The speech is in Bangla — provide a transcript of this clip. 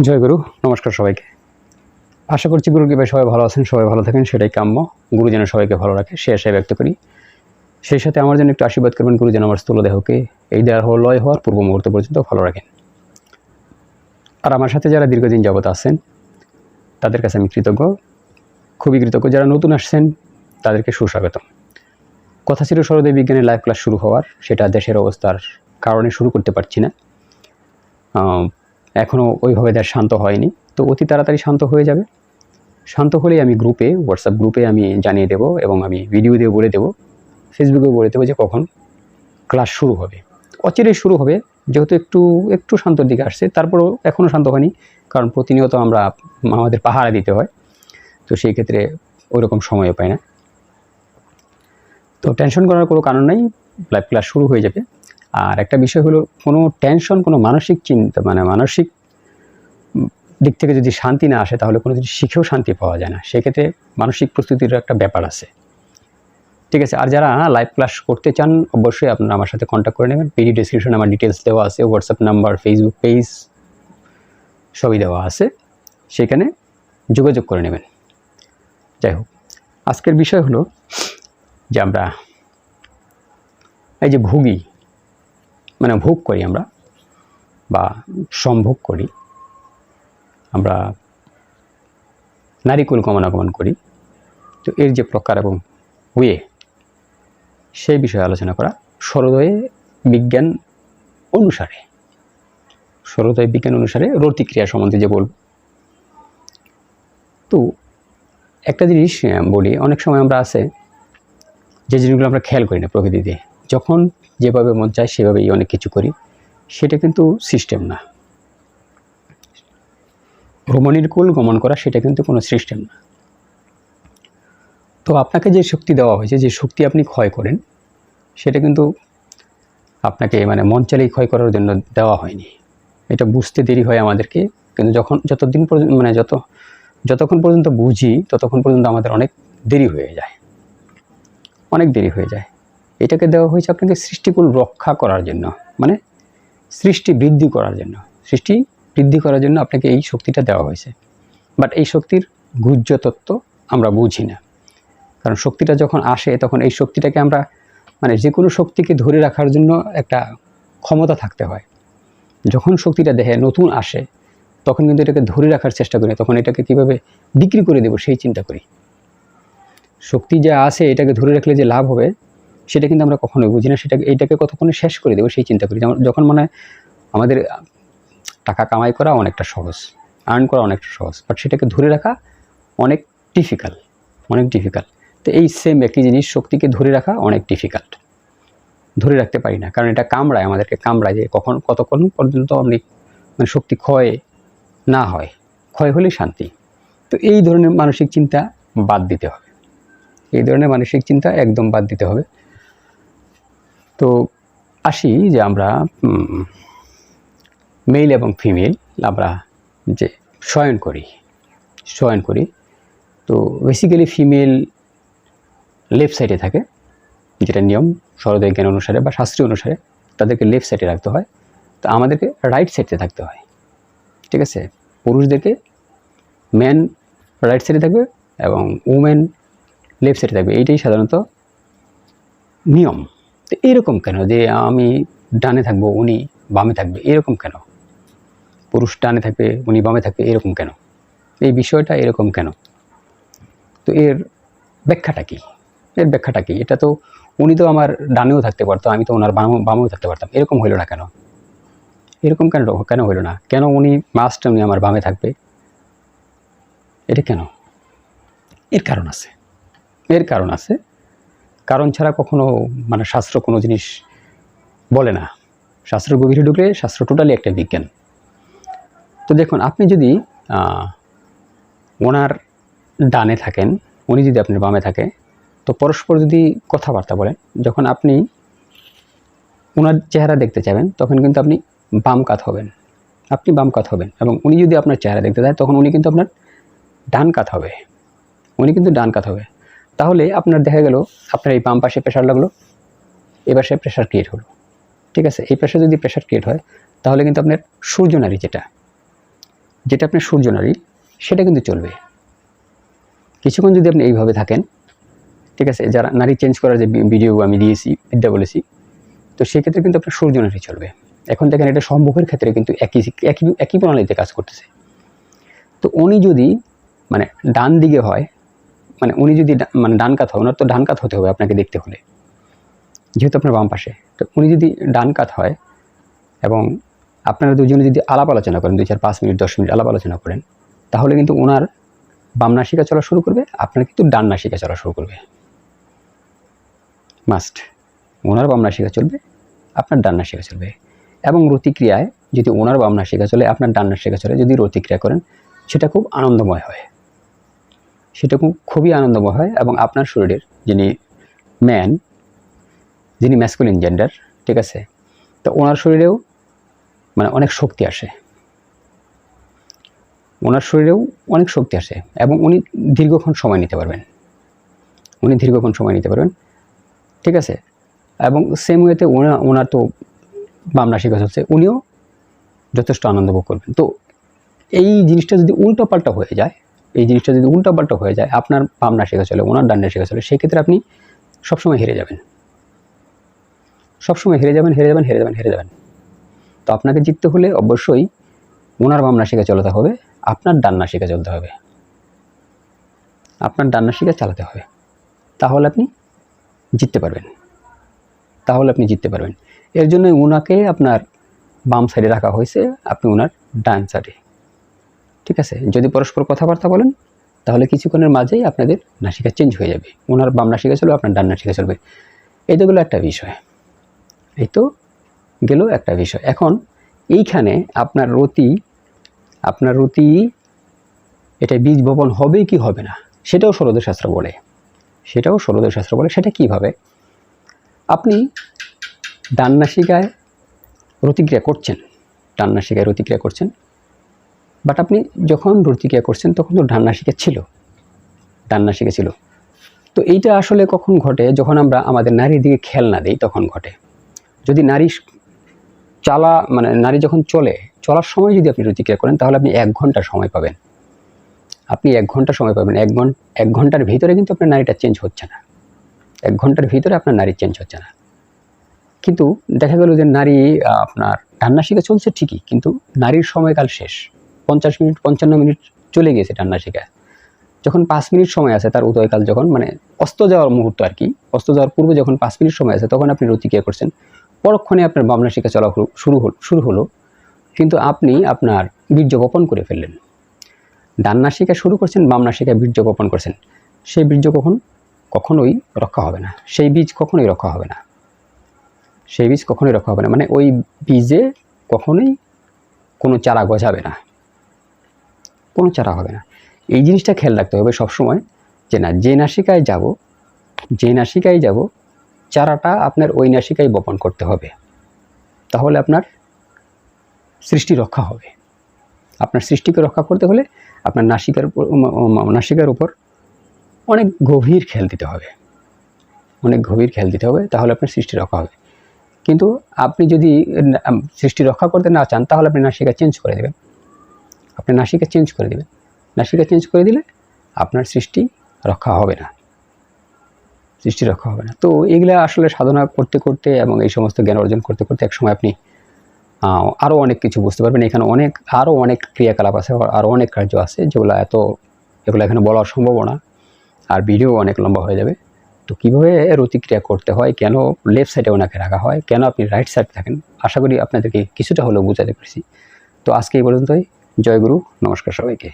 জয় গুরু, নমস্কার সবাইকে। আশা করছি গুরু কৃপায় সবাই ভালো আছেন, সবাই ভালো থাকেন, সেটাই কাম্য। গুরু যেন সবাইকে ভালো রাখে, সে আশায় ব্যক্ত করি। সেই সাথে আমার জন্য একটু আশীর্বাদ করবেন, গুরু যেন আমার স্থূল দেহকে এই দেহ লয় হওয়ার পূর্ব মুহূর্ত পর্যন্ত ভালো রাখেন। আর আমার সাথে যারা দীর্ঘদিন যাবত আছেন, তাদের কাছে আমি কৃতজ্ঞ। খুবই কৃতজ্ঞ। যারা নতুন আসছেন, তাদেরকে সুস্বাগতম। কথা ছিল সরদয় বিজ্ঞানের লাইভ ক্লাস শুরু হওয়ার, সেটা দেশের অবস্থার কারণে শুরু করতে পারছি না। এখনও ওইভাবে দেশ শান্ত হয়নি। তো অতি তাড়াতাড়ি শান্ত হয়ে যাবে। শান্ত হলেই আমি গ্রুপে হোয়াটসঅ্যাপ গ্রুপে আমি জানিয়ে দেবো এবং আমি ভিডিও দিয়ে বলে দেবো। ফেসবুকেও বলে দেবো যে কখন ক্লাস শুরু হবে। অচিরেই শুরু হবে, যেহেতু একটু একটু শান্তর দিকে আসছে, তারপরেও এখনও শান্ত হয়নি, কারণ প্রতিনিয়ত আমরা আমাদের পাহারা দিতে হয়। তো সেই ক্ষেত্রে ওইরকম সময়ও পাই না। তো টেনশন করার কোনো কারণ নাই লাইভ ক্লাস শুরু হয়ে যাবে। আর একটা বিষয় হলো, কোনো টেনশন কোনো মানসিক চিন্তা মানে মানসিক দিক থেকে যদি শান্তি না আসে, তাহলে কোনো জিনিস শিখেও শান্তি পাওয়া যায় না। সেক্ষেত্রে মানসিক প্রস্তুতির একটা ব্যাপার আছে। ঠিক আছে, আর যারা লাইভ ক্লাস করতে চান, অবশ্যই আপনারা আমার সাথে কন্ট্যাক্ট করে নেবেন। পিডি ডিসক্রিপশনে আমার ডিটেলস দেওয়া আছে হোয়াটসঅ্যাপ নাম্বার ফেসবুক পেজ সবই দেওয়া আছে। সেখানে যোগাযোগ করে নেবেন। যাই হোক, আজকের বিষয় হলো যে আমরা এই যে ভুগি মানে ভোগ করি আমরা বা সম্ভোগ করি। আমরা নারীকুল গমনাগমন করি। তো এর যে প্রকার এবং ওয়ে সেই বিষয়ে আলোচনা করা সরোদয়ে বিজ্ঞান অনুসারে। সরোদয় বিজ্ঞান অনুসারে রতিক্রিয়া সম্বন্ধে যে বলব। তো একটা জিনিস বলি, অনেক সময় আমরা আছে যে জিনিসগুলো আমরা খেয়াল করি না প্রকৃতিতে। যখন যেভাবে মন চায় সেভাবেই অনেক কিছু করি। সেটা কিন্তু সিস্টেম না। ভ্রমণের কুল গমন করা সেটা কিন্তু কোনো সিস্টেম না। তো আপনাকে যে শক্তি দেওয়া হয়েছে, যে শক্তি আপনি ক্ষয় করেন, সেটা কিন্তু আপনাকে মানে মন চালেই ক্ষয় করার জন্য দেওয়া হয়নি। এটা বুঝতে দেরি হয় আমাদেরকে, কিন্তু যখন যতদিন পর্যন্ত মানে যত, যতক্ষণ পর্যন্ত বুঝি, ততক্ষণ পর্যন্ত আমাদের অনেক দেরি হয়ে যায়। অনেক দেরি হয়ে যায়। এটাকে দেওয়া হয়েছে আপনাকে সৃষ্টিকুল রক্ষা করার জন্য। মানে সৃষ্টি বৃদ্ধি করার জন্য। সৃষ্টি বৃদ্ধি করার জন্য আপনাকে এই শক্তিটা দেওয়া হয়েছে। বাট এই শক্তির গুহ্য তত্ত্ব আমরা বুঝি না। কারণ শক্তিটা যখন আসে, তখন এই শক্তিটাকে আমরা মানে যে কোনো শক্তিকে ধরে রাখার জন্য একটা ক্ষমতা থাকতে হয়। যখন শক্তিটা দেহে নতুন আসে, তখন কিন্তু এটাকে ধরে রাখার চেষ্টা করি তখন এটাকে কীভাবে বিক্রি করে দেবো সেই চিন্তা করি। শক্তি যা আছে, এটাকে ধরে রাখলে যে লাভ হবে সেটা কিন্তু আমরা কখনোই বুঝি না, সেটাকে এইটাকে কতক্ষণে শেষ করে দেবো সেই চিন্তা করি। যখন মনে আমাদের টাকা কামাই করা অনেকটা সহজ আর্ন করা অনেকটা সহজ বাট সেটাকে ধরে রাখা অনেক ডিফিকাল্ট অনেক ডিফিকাল্ট তো এই সেম একই জিনিস শক্তিকে ধরে রাখা অনেক ডিফিকাল্ট ধরে রাখতে পারি না, কারণ এটা কামড়ায়, আমাদেরকে কামড়ায় যে কখন, কতক্ষণ পর্যন্ত আপনি মানে শক্তি ক্ষয় না হয়, ক্ষয় হলেই শান্তি। তো এই ধরনের মানসিক চিন্তা বাদ দিতে হবে। এই ধরনের মানসিক চিন্তা একদম বাদ দিতে হবে। তো আসি যে আমরা মেল এবং ফিমেল আমরা যে শয়ন করি শয়ন করি। তো বেসিক্যালি ফিমেল লেফট সাইডে থাকে, যেটা নিয়ম সরোদয় জ্ঞান অনুসারে বা শাস্ত্রীয় অনুসারে তাদেরকে লেফট সাইডে রাখতে হয়। তো আমাদেরকে রাইট সাইডে থাকতে হয়, ঠিক আছে? পুরুষদেরকে ম্যান রাইট সাইডে থাকবে এবং উমেন লেফট সাইডে থাকবে। এইটাই সাধারণত নিয়ম। তো এরকম কেন? যে আমি ডানে থাকব, উনি বামে থাকবে, এরকম কেন? পুরুষ ডানে থাকবে, উনি বামে থাকবে, এরকম কেন? এই বিষয়টা এরকম কেন? তো এর ব্যাখ্যাটা কি? এর ব্যাখ্যাটা কি? এটা তো উনি তো আমার ডানেও থাকতে পারতো, আমি তো ওনার বামও, বামেও থাকতে পারতাম। এরকম হইল না কেন? এরকম কেন কেন হইল না? কেন উনি মাস্ট উনি আমার বামে থাকবে? এটা কেন? এর কারণ আছে। এর কারণ আছে কারণ ছাড়া কখনো মানে শাস্ত্র কোনো জিনিস বলে না। শাস্ত্র গভীরে ঢুকলে শাস্ত্র টোটালি একটা বিজ্ঞান। তো দেখুন, আপনি যদি ওনার ডানে থাকেন, উনি যদি আপনার বামে থাকে, তো পরস্পর যদি কথাবার্তা বলেন, যখন আপনি ওনার চেহারা দেখতে চাবেন তখন কিন্তু আপনি বাম কাত হবেন। আপনি বাম কাত হবেন এবং উনি যদি আপনার চেহারা দেখতে চায়, তখন উনি কিন্তু আপনার ডান কাত হবে। উনি কিন্তু ডান কাত হবে। তাহলে আপনার দেখা গেল, আপনার এই বাম পাশে প্রেশার লাগল এ পাশে প্রেশার ক্রিয়েট হলো। ঠিক আছে? এই পাশে যদি প্রেশার ক্রিয়েট হয়, তাহলে কিন্তু আপনার সূর্য নারী যেটা যেটা আপনার সূর্য নারী, সেটা কিন্তু চলবে। কিছুক্ষণ যদি আপনি এইভাবে থাকেন, ঠিক আছে? যারা নারী চেঞ্জ করার যে ভিডিও আমি দিয়েছি বিদ্যা বলেছি, তো সেক্ষেত্রে কিন্তু আপনার সূর্য নারী চলবে। এখন দেখেন এটা সম্মুখের ক্ষেত্রে কিন্তু একই একই একই প্রণালীতে কাজ করতেছে। তো উনি যদি মানে ডান দিকে হয় মানে উনি যদি মানে ডান কাত হয়, ওনার তো ডান কাত হতে হবে আপনাকে দেখতে হলে। যেহেতু আপনার বাম পাশে। তো উনি যদি ডান কাত হয় এবং আপনারা দুজনে যদি আলাপ আলোচনা করেন, দুই চার পাঁচ মিনিট, দশ মিনিট আলাপ আলোচনা করেন, তাহলে কিন্তু ওনার বাম নাসিকা চলা শুরু করবে, আপনার কিন্তু ডান নাসিকা চলা শুরু করবে। মাস্ট ওনার বাম নাসিকা চলবে, আপনার ডান নাসিকা চলবে। এবং রতিক্রিয়ায় যদি ওনার বাম নাসিকা চলে, আপনার ডান নাসিকা চলে, যদি রতিক্রিয়া করেন, সেটা খুব আনন্দময় হয়। সেটা খুবই আনন্দময় হয় এবং আপনার শরীরের যিনি ম্যান যিনি ম্যাসকুলিন জেন্ডার ঠিক আছে? তো ওনার শরীরেও মানে অনেক শক্তি আসে। ওনার শরীরেও অনেক শক্তি আসে এবং উনি দীর্ঘক্ষণ সময় নিতে পারবেন। উনি দীর্ঘক্ষণ সময় নিতে পারবেন, ঠিক আছে? এবং সেম ওয়েতে ওনা, ওনার তো বাম নাসিকা হচ্ছে, উনিও যথেষ্ট আনন্দ ভোগ করবেন। তো এই জিনিসটা যদি উল্টোপাল্টা হয়ে যায় এই জিনিসটা যদি উল্টোপাল্টা হয়ে যায়, আপনার বাম শেখা চলে ওনার ডান শেখা চলে সেক্ষেত্রে আপনি সবসময় হেরে যাবেন। সবসময় হেরে যাবেন হেরে যাবেন হেরে যাবেন হেরে যাবেন। তো আপনাকে জিততে হলে অবশ্যই ওনার বাম নাসিকা চালাতে হবে, আপনার ডান্না নাসিকা চলতে হবে। আপনার ডান নাসিকা চালাতে হবে। তাহলে আপনি জিততে পারবেন। তাহলে আপনি জিততে পারবেন। এর জন্য ওনাকে আপনার বাম সাইডে রাখা হয়েছে, আপনি ওনার ডান সাইডে ঠিক আছে? যদি পরস্পর কথাবার্তা বলেন, তাহলে কিছুক্ষণের মাঝেই আপনাদের নাসিকা চেঞ্জ হয়ে যাবে। ওনার বাম নাসিকা চলবে, আপনার ডান নাসিকা চলবে। তো গেলো একটা বিষয়। এই তো গেল একটা বিষয়। এখন এইখানে আপনার রতি আপনার রতি, এটা বীজ বপন হবে কি হবে না, সেটাও শাস্ত্র বলে। সেটাও শাস্ত্র বলে। সেটা কীভাবে? আপনি ডান নাসিকায় রতিক্রিয়া করছেন। ডান নাসিকায় রতিক্রিয়া করছেন। বাট আপনি যখন রতিক্রিয়া করছেন, তখন তো ডান নাসিকা ছিল ডান নাসিকা ছিল তো এইটা আসলে কখন ঘটে? যখন আমরা আমাদের নারীর দিকে খেয়াল না দিই, তখন ঘটে। যদি নারী চালা মানে নারী যখন চলে, চলার সময় যদি আপনি রতিক্রিয়া করেন, তাহলে আপনি এক ঘণ্টা সময় পাবেন। আপনি এক ঘণ্টা সময় পাবেন। এক ঘণ্টা এক ঘণ্টার ভিতরে কিন্তু আপনার নারীটা চেঞ্জ হচ্ছে না। এক ঘণ্টার ভিতরে আপনার নারী চেঞ্জ হচ্ছে না। কিন্তু দেখা গেল যে নারী আপনার আপনার ডান্নাশিকা চলছে ঠিকই, কিন্তু নারীর সময়কাল শেষ। পঞ্চাশ মিনিট, পঞ্চান্ন মিনিট চলে গিয়েছে ডান্নাশিকা যখন পাঁচ মিনিট সময় আছে তার উদয়কাল যখন মানে অস্ত যাওয়ার মুহূর্ত আর কি, অস্ত যাওয়ার পূর্বে যখন পাঁচ মিনিট সময় আছে তখন আপনি রতিক্রিয়া করছেন। পরক্ষণে আপনার বামনা শিখা চলা শুরু হল, শুরু হলো। কিন্তু আপনি আপনার বীর্য বপন করে ফেললেন। ডান্না শিখা শুরু করছেন, বামনা শিখা বীর্য বপন করছেন। সেই বীর্য কখন? কখনোই রক্ষা হবে না। সেই বীজ কখনোই রক্ষা হবে না। সেই বীজ কখনোই রক্ষা হবে না। মানে ওই বীজে কখনোই কোনো চারা গজাবে না। কোনো চারা হবে না। এই জিনিসটা খেয়াল রাখতে হবে সবসময় যে না, যে নাসিকায় যাব, যে নাসিকায় যাব, চারাটা আপনার ওই নাসিকায় বপন করতে হবে। তাহলে আপনার সৃষ্টি রক্ষা হবে। আপনার সৃষ্টিকে রক্ষা করতে হলে আপনার নাসিকার নাসিকার উপর অনেক গভীর খেয়াল দিতে হবে। অনেক গভীর খেয়াল দিতে হবে, তাহলে আপনার সৃষ্টি রক্ষা হবে। কিন্তু আপনি যদি সৃষ্টি রক্ষা করতে না চান, তাহলে আপনি নাসিকা চেঞ্জ করে দেবেন। আপনি নাসিকা চেঞ্জ করে দেবেন। নাসিকা চেঞ্জ করে দিলে আপনার সৃষ্টি রক্ষা হবে না। সৃষ্টি রক্ষা হবে না। তো এগুলা আসলে সাধনা করতে করতে এবং এই সমস্ত জ্ঞান অর্জন করতে করতে এক সময় আপনি আরও অনেক কিছু বুঝতে পারবেন। এখানে অনেক আরও অনেক ক্রিয়াকলাপ আছে আরও অনেক কার্য আছে যেগুলো এত, এগুলো এখানে বলা সম্ভব না। আর ভিডিও অনেক লম্বা হয়ে যাবে। তো কীভাবে রতিক্রিয়া করতে হয়? কেন লেফট সাইডে ওনাকে রাখা হয়? কেন আপনি রাইট সাইডে থাকেন? আশা করি আপনাদেরকে কিছুটা হলেও বোঝাতে পেরেছি। তো আজকে এই পর্যন্তই। জয় গুরু নমস্কার সবাইকে